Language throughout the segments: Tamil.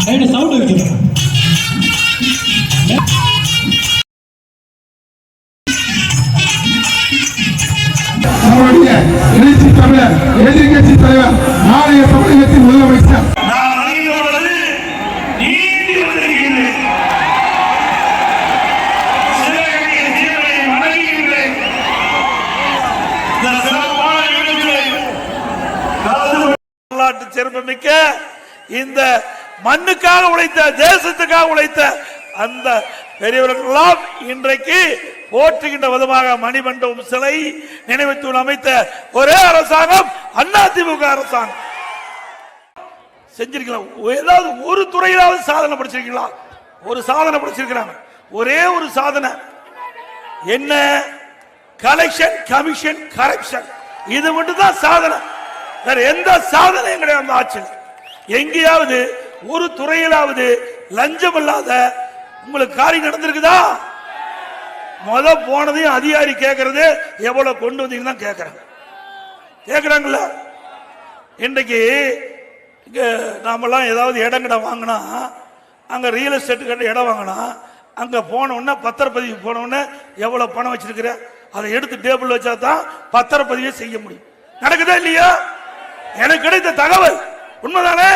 லைட் சவுண்ட் வைக்கிறேன் எழுச்சி தமிழர் எதிர்கட்சி தலைவர் நாளைய தமிழகத்தின் முதலமைச்சர். வரலாற்று சிறப்புமிக்க இந்த மண்ணுக்காக உழைத்த தேசத்துக்காக உழைத்த அந்த பெரியவர்களெல்லாம் இன்றைக்கு போற்றுகின்ற விதமாக மணிமண்டபம் சிலை நினைவுத்தூள் அமைத்த ஒரே அரசாங்கம் அதிமுக அரசாங்கம். செஞ்சிருக்கலாம் ஏதாவது ஒரு துறையிலாவது சாதனை படிச்சிருக்கீங்களா? ஒரு சாதனை படிச்சிருக்கிறாங்க. ஒரே ஒரு சாதனை. என்ன? கலெக்ஷன் கமிஷன் கரப்ஷன் இது மட்டும் தான் சாதனை. வேற எந்த சாதனையும் கிடையாது அந்த ஆட்சியில். எங்கேயாவது ஒரு துறையிலாவது லஞ்சம் இல்லாத உங்களுக்கு காரியம் நடந்திருக்குதா? முத போனதையும் அதிகாரி கேட்கறது எவ்வளவு கொண்டு வந்தீங்கன்னு தான் கேட்கறாங்க கேட்கறாங்கல்ல இன்றைக்கு நாமெல்லாம் ஏதாவது இடங்கட வாங்கினா அங்கே ரியல் எஸ்டேட் கட்ட இடம் வாங்கினா அங்கே போன பத்திரப்பதிவு போன எவ்வளோ பணம் வச்சிருக்கிற அதை எடுத்து டேபிள் வச்சா தான் பத்திரப்பதிவே செய்ய முடியும். நடக்குதா இல்லையா? எனக்கு கிடைத்த தகவல். உண்மைதானே?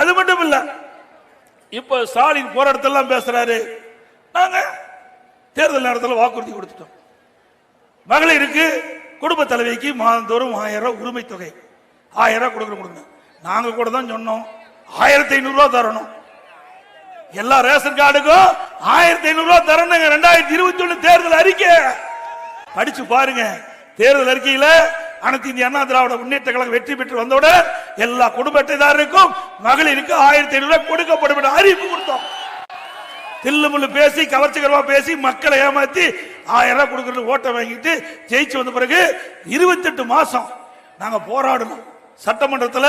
அது மட்டும் இல்ல. இப்ப ஸ்டாலின் போற இடத்தெல்லாம் பேசுறாரு. நாங்க தேர்தல் நேரத்தில் வாக்குறுதி கொடுத்துட்டோம். மகளிருக்கு குடும்ப தலைவிக்கு மாதந்தோறும் ஆயிரம் ரூபாய் உரிமை தொகை ஆயிரம் ரூபாய் கொடுக்குற கொடுங்க. நாங்க கூட தான் சொன்னோம். ஆயிரத்தி ஐநூறு தரணும். எல்லா ரேஷன் கார்டுக்கும் ஆயிரத்தி ஐநூறு தரணுங்க. ரெண்டாயிரத்தி இருபத்தி ஒண்ணு தேர்தல் அறிக்கை. படிச்சு பாருங்க. தேர்தல் அறிக்கையில அனைத்து இந்திய அண்ணா திராவிட முன்னேற்ற கழகம் வெற்றி பெற்று வந்தவுடன் எல்லா குடும்ப அட்டைதாரருக்கும் மகளிருக்கு ஆயிரத்தி ஐநூறு ரூபாய் கொடுக்கப்படும் என்ற அறிவிப்பு கொடுத்தோம். தில்லுமுள்ளு பேசி கவர்ச்சிகரமா பேசி மக்களை ஏமாத்தி ஆயிரம் ரூபாய் கொடுக்கறது ஓட்டை வாங்கிட்டு ஜெயிச்சு வந்த பிறகு இருபத்தெட்டு மாசம் நாங்க போராடணும். சட்டமன்றத்துல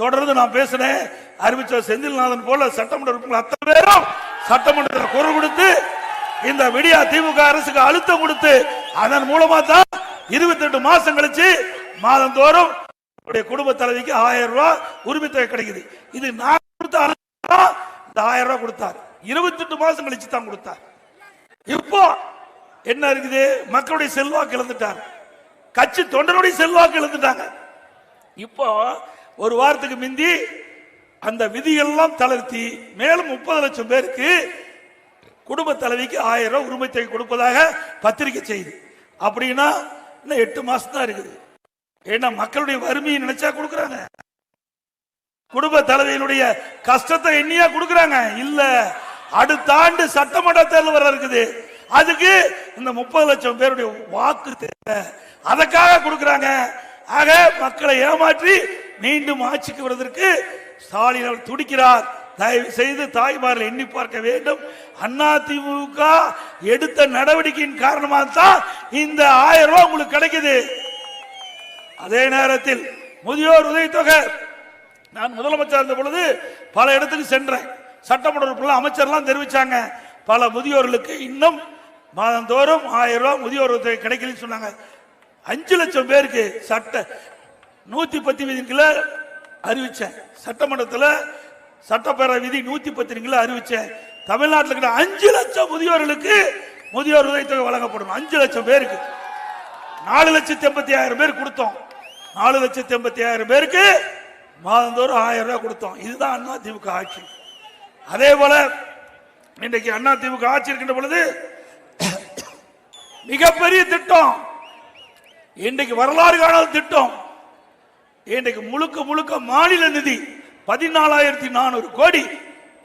தொடர்ந்து நான் பேசினேன். அறிவிச்ச செந்தில்நாதன் போல சட்டமன்ற உறுப்பினர்கள் அத்தனை பேரும் சட்டமன்றத்தில் குரல் கொடுத்து இந்த விடியா திமுக அரசுக்கு அழுத்தம் கொடுத்து அதன் மூலமா தான் இருபத்தெட்டு மாசம் கழிச்சு மாதந்தோறும் உங்களுடைய குடும்ப தலைவிக்கு ஆயிரம் ரூபாய் உரிமை தொகை கிடைக்குது. இது நான் கொடுத்த இந்த ஆயிரம் ரூபாய் கொடுத்தார். இருபத்தெட்டு மாசம் கழிச்சு தான் கொடுத்தார். இப்போ என்ன இருக்குது? மக்களுடைய செல்வாக்கு இழந்துட்டாங்க. கட்சி தொண்டருடைய செல்வாக்கு இழந்துட்டாங்க. இப்போ ஒரு வாரத்துக்கு மிந்தி அந்த விதியெல்லாம் தளர்த்தி மேலும் முப்பது லட்சம் பேருக்கு குடும்ப தலைவிக்கு ஆயிரம் ரூபாய் உரிமை தொகை கொடுப்பதாக பத்திரிகை செய்து. அப்படின்னா இன்னும் எட்டு மாசம் தான் இருக்குது. ஏன்னா மக்களுடைய வறுமையை நினைச்சா கொடுக்குறாங்க. குடும்ப தலைவியினுடைய கஷ்டத்தை எண்ணியா கொடுக்குறாங்க. இல்ல அடுத்த ஆண்டு சட்டமன்ற தேர்தல் வர இருக்குது. அதுக்கு இந்த முப்பது லட்சம் பேருடைய வாக்கு தேவை. அதற்காக கொடுக்குறாங்க. ஆக மக்களை ஏமாற்றி மீண்டும் ஆட்சிக்கு வருவதற்கு ஸ்டாலின் அவர் துடிக்கிறார். தயவு செய்து தாய்மார்கள் எண்ணி பார்க்க வேண்டும். அதிமுக எடுத்த நடவடிக்கையின் காரணமாக தான் இந்த ஆயிரம் ரூபாய் உங்களுக்கு கிடைக்குது. அதே நேரத்தில் முதியோர் உதவித்தொகை. நான் முதலமைச்சர் இருந்த பொழுது பல இடத்துக்கு சென்றேன். சட்டமன்ற உறுப்பினர் அமைச்சர்லாம் தெரிவிச்சாங்க. பல முதியோர்களுக்கு இன்னும் மாதந்தோறும் ஆயிரம் ரூபாய் முதியோர் உதவி கிடைக்கலன்னு சொன்னாங்க. அஞ்சு லட்சம் பேருக்கு சட்ட நூத்தி பத்து விதிகளை அறிவிச்சேன். சட்டமன்றத்தில் சட்டப்பேரவை விதி நூத்தி பத்து அறிவிச்சேன். தமிழ்நாட்டில் இருக்கிற அஞ்சு லட்சம் முதியோர்களுக்கு முதியோர் உதவித்தொகை வழங்கப்படும். அஞ்சு லட்சம் பேருக்கு. நாலு லட்சத்தி எண்பத்தி ஆயிரம் பேர் கொடுத்தோம். நாலு லட்சத்தி எண்பத்தி ஆயிரம் பேருக்கு மாதந்தோறும் ஆயிரம் ரூபாய் கொடுத்தோம். இதுதான் அண்ணா திமுக ஆட்சி. அதே போல இன்றைக்கு அண்ணா திமுக ஆட்சி இருக்கின்ற பொழுது மிகப்பெரிய திட்டம். இன்றைக்கு வரலாறு காணாத திட்டம். இன்றைக்கு முழுக்க முழுக்க மாநில நிதி. பதினாலாயிரத்தி நானூறு கோடி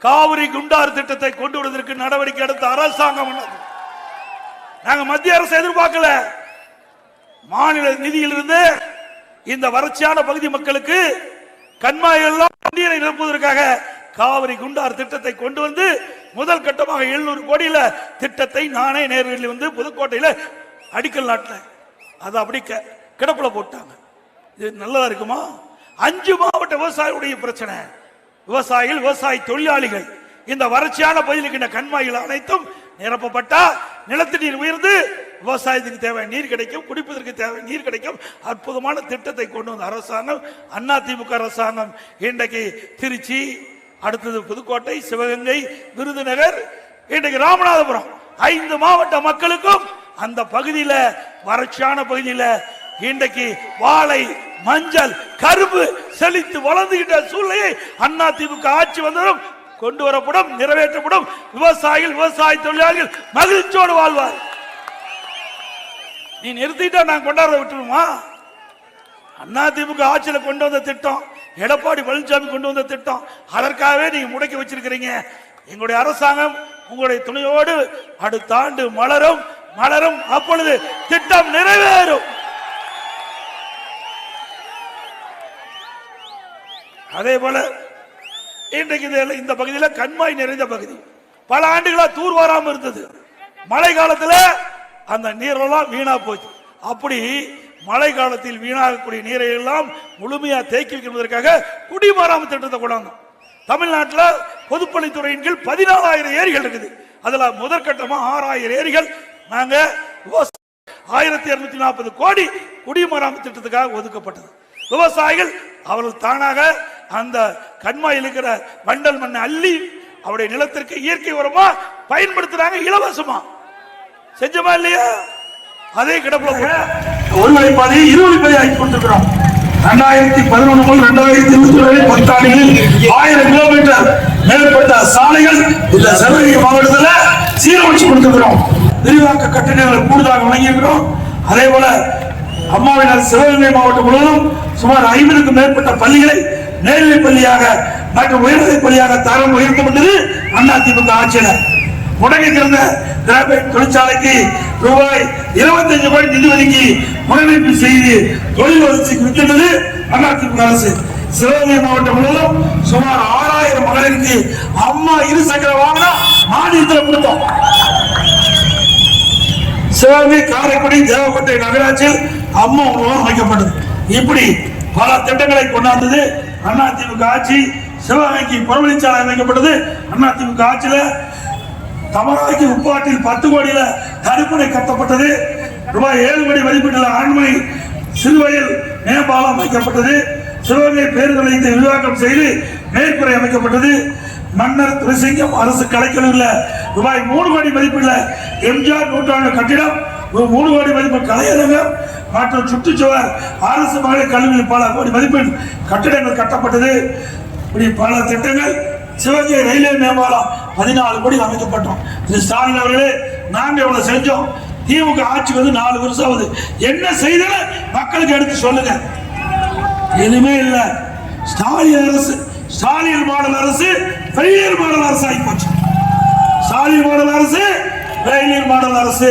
காவிரி குண்டார் திட்டத்தை கொண்டு வருவதற்கு நடவடிக்கை எடுத்த அரசாங்கம் நாங்க மத்திய அரசு எதிர்பார்க்கல. மாநில நிதியிலிருந்து இந்த வறட்சியான பகுதி மக்களுக்கு கண்மாயெல்லாம் நீரை நிரப்புவதற்காக காவிரி குண்டார் திட்டத்தை கொண்டு வந்து முதல் கட்டமாக எழுநூறு கோடியில திட்டத்தை நானே நேர்களில் வந்து புதுக்கோட்டையில அடிக்கல் நாட்டினேன். அதை அப்படி கிடப்பில் போட்டாங்க. இது நல்லதா இருக்குமா? அஞ்சு மாவட்ட விவசாயிகளுடைய பிரச்சனை. விவசாயிகள் விவசாய தொழிலாளிகள். இந்த வறட்சியான பகுதியில் கண்மாய்கள் அனைத்தும் நிரப்பப்பட்டா நிலத்து நீர் உயர்ந்து விவசாயத்துக்கு தேவை நீர் கிடைக்கும் குடிப்பதற்கு தேவை நீர் கிடைக்கும். அற்புதமான திட்டத்தை கொண்டு வந்த அரசாங்கம் அண்ணா திமுக அரசாங்கம் இன்றைக்கு திருச்சி அடுத்தது புதுக்கோட்டை சிவகங்கை விருதுநகர் இன்றைக்கு ராமநாதபுரம். ஐந்து மாவட்ட மக்களுக்கும் அந்த பகுதியில் வறட்சியான பகுதியில் இன்றைக்கு வாழை மஞ்சள் கரும்பு செழித்து வளர்ந்துகிட்ட சூழ்நிலையை அண்ணா திமுக ஆட்சி வந்ததும் கொண்டு வரப்படும் நிறைவேற்றப்படும். விவசாயிகள் விவசாய தொழிலாளிகள் மகிழ்ச்சியோடு வாழ்வார் நீ நிறுத்திட்டா நான் கொண்டாட விட்டுருமா? அண்ணா திமுக ஆட்சியில் கொண்டு வந்த திட்டம் எடப்பாடி பழனிசாமி கொண்டு வந்த திட்டம் அதற்காகவே நீங்க முடக்கி வச்சிருக்கிறீங்க. எங்களுடைய அரசாங்கம் உங்களுடைய துணையோடு அடுத்த ஆண்டு மலரும் மலரும் அப்பொழுது திட்டம் நிறைவேறும். அதே போல இன்றைக்கு இந்த- இந்த பகுதியில் கண்மாய் நிறைந்த பகுதி. பல ஆண்டுகளா தூர் வராம இருந்தது. மழை காலத்துல அந்த நீரெல்லாம் வீணா போச்சு. அப்படி மழை காலத்தில் வீணாகக்கூடிய நீரை எல்லாம் முழுமையா தேக்கி வைக்கிறதற்காக குடிமராமத்து திட்டத்தை கொண்டாங்க தமிழ்நாட்டில் பொதுப்பணித்துறையின் கீழ் பதினாலாயிரம் ஏரிகள் இருக்குது. அதுல முதற்கட்டமா ஆறாயிரம் ஏரிகள். நாங்க ஆயிரத்தி இருநூத்தி நாற்பது கோடி குடிமராமத்து திட்டத்துக்காக ஒதுக்கப்பட்டது. விவசாயிகள் அவர்கள் தானாக அந்த கண்மாயில் இருக்கிற வண்டல் மண்ணை அள்ளி அவருடைய நிலத்திற்கு இயற்கை உரமா பயன்படுத்துறாங்க இலவசமா. செஞ்சமா இல்லையா? அதே கிடப்புல ஒரு வழிபாதை இரு வழிபாதை ஆக்கி கொண்டிருக்கிறோம். ரெண்டாயிரத்தி பதினொன்று முதல் ரெண்டாயிரத்தி இருபத்தி வரை பத்தாண்டுகளில் ஆயிரம் கிலோமீட்டர் மேற்பட்ட சாலைகள் இந்த சிவகங்கை மாவட்டத்தில் சீரமைச்சு கொடுத்துக்கிறோம் விரிவாக்க கட்டிடங்கள் கூடுதலாக வழங்கியிருக்கிறோம். அதே போல அம்மாவினர் சிவகங்கை மாவட்டம் முழுவதும் சுமார் ஐம்பதுக்கும் மேற்பட்ட பள்ளிகளை மேல்நிலை பள்ளியாக மற்றும் உயர்நிலை பள்ளியாக தரம் உயர்த்தப்பட்டது அண்ணா திமுக ஆட்சியில் முடங்கி கிடந்த கிராபைட் தொழிற்சாலைக்கு ரூபாய் 25 கோடி நிதி ஒதுக்கி முன்னெடுப்பு செய்து தொழில் வளர்ச்சிக்கு வித்திட்டது அதிமுக அரசு. சிவகங்கை மாவட்டம் முழுவதும் சுமார் ஆறாயிரம் மகளிருக்கு அம்மா இரு சக்கர வாகனம் மானியத்தில் கொடுத்தோம். சிவகங்கை காரைக்குடி தேவக்கோட்டை நகராட்சியில் அம்மா உணவகம் அமைக்கப்பட்டது இப்படி பல திட்டங்களை கொண்டாந்தது அதிமுக ஆட்சி சிவகங்கைக்கு புறவழிச்சாலை அமைக்கப்பட்டது. அதிமுக ஆட்சியில் தமராக்கி உப்பாட்டில் பத்து கோடியில தடுப்பணை கட்டப்பட்டது. ரூபாய் ஏழு கோடி மதிப்பீட்டில் ஆண்மை சிறுவயல் மேம்பாலம் அமைக்கப்பட்டது. சிவகங்கை பேருந்து நிலையத்தை விரிவாக்கம் செய்து மேற்குறை அமைக்கப்பட்டது. மன்னர் துரசிங்கம் அரசு கலைக்கல்லூரில் ரூபாய் மூணு கோடி மதிப்பீட்டில் எம்ஜிஆர் நூற்றாண்டு கட்டிடம் மூணு கோடி மதிப்பு கலையரங்கம் மற்றும் சுற்றுச்சுவர் அரசு மகளிர் கல்லூரியில் பல கோடி மதிப்பெண் கட்டிடங்கள் கட்டப்பட்டது. இப்படி பல திட்டங்கள் சிவகங்கை ரயில்வே மேம்பாலம் பதினாலு கோடி அமைக்கப்பட்டோம். திரு ஸ்டாலின் அவர்களே நாங்கள் இவ்வளோ செஞ்சோம். திமுக ஆட்சிக்கு வந்து நாலு வருஷம் ஆகுது. என்ன செய்தன மக்களுக்கு எடுத்து சொல்லுங்க. எதுவுமே இல்லை. ஸ்டாலின் அரசு ஸ்டாலின் மாடல் அரசு ஃபெயிலியர் மாடல் அரசு ஆகி போச்சு. ஸ்டாலின் மாடல் அரசு ஃபெயிலியர் மாடல் அரசு.